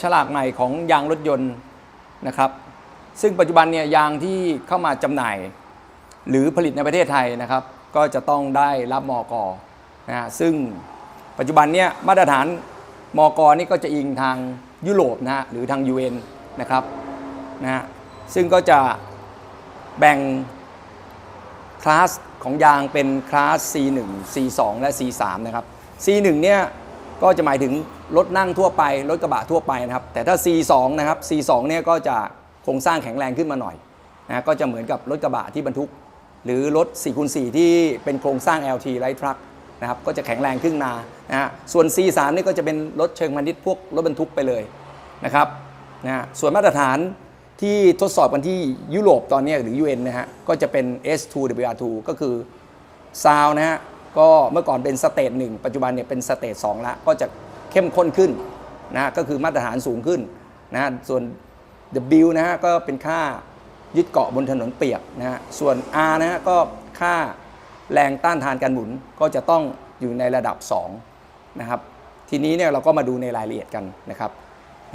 ฉลากใหม่ของยางรถยนต์นะครับ ซึ่งปัจจุบันเนี่ยยางที่เข้ามาจำหน่าย หรือผลิตในประเทศไทยนะครับ ก็จะต้องได้รับมอกนะฮะซึ่งปัจจุบันเนี่ยมาตรฐานมอกนี่ก็จะอิงทางยุโรปนะฮะหรือทาง UN นะครับนะฮะซึ่งก็จะแบ่งคลาสของยางเป็นคลาส C1 C2 และ C3 นะครับ C1 เนี่ย ก็จะหมายถึงรถนั่งทั่วไป รถกระบะทั่วไปนะครับ แต่ถ้า C2 นะครับ C2 เนี่ยก็จะโครงสร้างแข็งแรงขึ้นมาหน่อยนะก็จะเหมือนกับรถกระบะที่บรรทุก หรือรถ 4x4 ที่เป็นโครงสร้าง LT Light Truck นะครับก็จะแข็งแรงขึ้นมานะฮะส่วน C3 นี่ก็จะเป็นรถเชิงพาณิชย์พวกรถบรรทุกไปเลยนะครับนะฮะส่วนมาตรฐานที่ทดสอบกันที่ยุโรปตอนนี้หรือ UN นะฮะก็จะเป็น S2WR2 ก็คือซาวนะฮะ ก็เมื่อก่อนเป็นสเตจหนึ่งปัจจุบันเนี่ยเป็นสเตจสองละก็จะเข้มข้นขึ้นนะก็คือมาตรฐานสูงขึ้นนะฮะส่วน W นะฮะก็เป็นค่ายึดเกาะบนถนนเปียกนะฮะส่วน R นะฮะก็ค่าแรงต้านทานการหมุนก็จะต้องอยู่ในระดับ2นะครับทีนี้เนี่ยเราก็มาดูในรายละเอียดกันนะครับ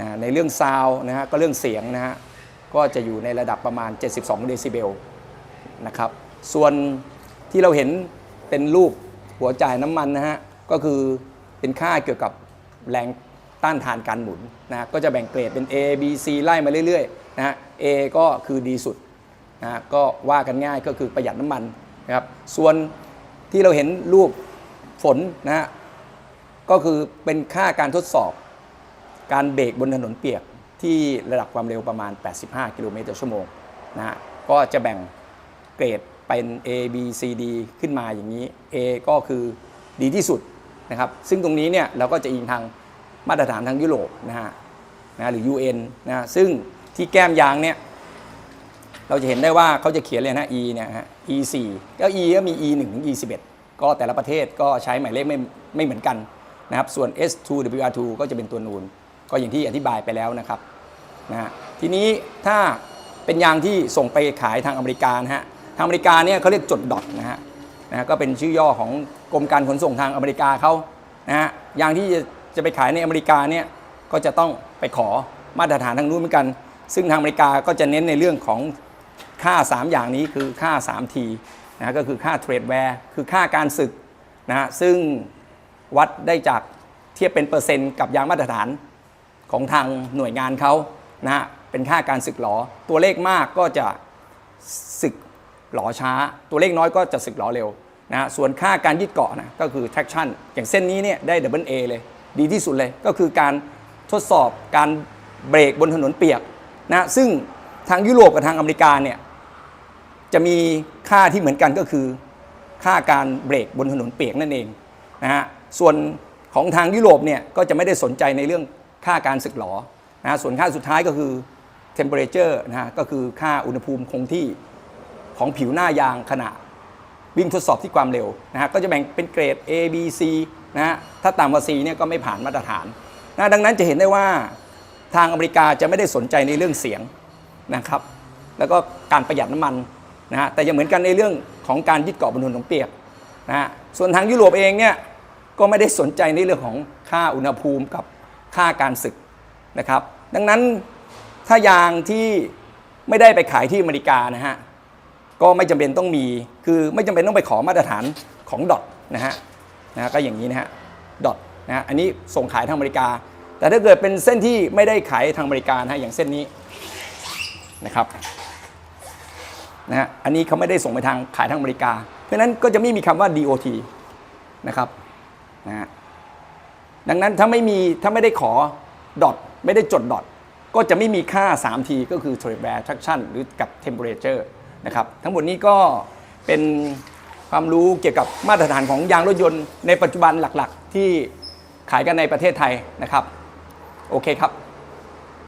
นะในเรื่องซาวนะฮะก็เรื่องเสียงนะฮะก็จะอยู่ในระดับประมาณ 72 เดซิเบลนะครับส่วนที่เราเห็นเป็นรูป หัวจ่ายน้ำมันนะฮะก็คือเป็นค่าเกี่ยวกับแรงต้านทานการหมุนนะฮะก็จะแบ่งเกรดเป็น A B C ไล่มาเรื่อยๆนะฮะ A ก็คือดีสุดนะฮะก็ว่ากันง่ายก็คือประหยัดน้ำมันนะครับส่วนที่เราเห็นรูปฝนนะฮะก็คือเป็นค่าการทดสอบ การเบรกบนถนนเปียกที่ระดับความเร็วประมาณ 85 กิโลเมตรต่อชั่วโมงนะฮะก็จะแบ่งเกรด เป็น A B C D ขึ้นมาอย่างนี้ A ก็คือดีที่สุดนะครับ ซึ่งตรงนี้เนี่ยเราก็จะอิงทางมาตรฐานทางยุโรปนะฮะนะหรือ UN นะซึ่งที่แก้มยางเนี่ยเราจะเห็นได้ว่าเขาจะเขียนเลยนะ E เนี่ยฮะ E 4แล้ว E ก็มี E 1ถึง E 11ก็แต่ละประเทศก็ใช้หมายเลขไม่ไม่เหมือนกันนะครับ ส่วน S 2 W R 2 ก็จะเป็นตัวนูน ก็อย่างที่อธิบายไปแล้วนะครับนะฮะทีนี้ถ้าเป็นยางที่ส่งไปขายทางอเมริกานะฮะ ทางอเมริกาเนี่ยเขาเรียกจดดอทนะฮะนะฮะก็เป็นชื่อย่อของกรมการขนส่งทางอเมริกาเขานะฮะยางที่จะจะไปขายในอเมริกาเนี่ยก็จะต้องไปขอมาตรฐานทางนู้นเหมือนกัน ซึ่งทางอเมริกาก็จะเน้นในเรื่องของค่า 3 อย่างนี้คือค่า 3T นะฮะก็คือค่าเทรดแวร์คือค่าการศึกนะฮะซึ่งวัดได้จากเทียบเป็นเปอร์เซ็นต์กับยางมาตรฐานของทางหน่วยงานเขานะฮะเป็นค่าการศึกหลอตัวเลขมากก็จะศึก หลอช้า ตัวเลขน้อยก็จะสึกหลอเร็วนะฮะส่วนค่าการยึดเกาะนะก็คือ traction อย่างเส้นนี้เนี่ยได้ดับเบิลเเลย ดีที่สุดเลยก็คือการทดสอบการเบรกบนถนนเปียกนะซึ่งทางยุโรปกับทางอเมริกาเนี่ยจะมีค่าที่เหมือนกันก็คือ ค่าการเบรกบนถนนเปียกนั่นเองนะฮะส่วนของทางยุโรปเนี่ยก็จะไม่ได้สนใจในเรื่องค่าการสึกหลอนะฮะส่วนค่าสุดท้ายก็คือ temperature นะฮะก็คือค่าอุณหภูมิคงที่ ของผิวหน้ายางขณะวิ่งทดสอบที่ความเร็วนะฮะก็จะแบ่งเป็นเกรด A B C นะฮะถ้าต่ำกว่า C เนี่ยก็ไม่ผ่านมาตรฐานนะดังนั้นจะเห็นได้ว่าทางอเมริกาจะไม่ได้สนใจในเรื่องเสียงนะครับ แล้วก็การประหยัดน้ำมันนะฮะแต่ยังเหมือนกันในเรื่องของการยึดเกาะบนถนนเปียกนะฮะส่วนทางยุโรปเองเนี่ยก็ไม่ได้สนใจในเรื่องของค่าอุณหภูมิกับค่าการสึกนะครับ ดังนั้นถ้ายางที่ไม่ได้ไปขายที่อเมริกานะฮะ ก็ไม่จำเป็นต้องมี คือไม่จำเป็นต้องไปขอมาตรฐานของดอทนะฮะนะฮะก็อย่างนี้นะฮะดอทนะฮะอันนี้ส่งขายทางอเมริกา แต่ถ้าเกิดเป็นเส้นที่ไม่ได้ขายทางอเมริกานะฮะอย่างเส้นนี้นะครับนะฮะอันนี้เขาไม่ได้ส่งไปทางขายทางอเมริกา เพราะนั้นก็จะไม่มีคำว่า DOT นะครับนะฮะดังนั้นถ้าไม่มีถ้าไม่ได้ขอดอทไม่ได้จดดอทก็จะไม่มีค่า 3T ก็คือ Trade Wear Traction หรือกับ Temperature นะครับทั้งหมดนี้ก็เป็นความรู้เกี่ยวกับมาตรฐานของยางรถยนต์ในปัจจุบันหลักๆ ที่ขายกันในประเทศไทยนะครับ โอเคครับ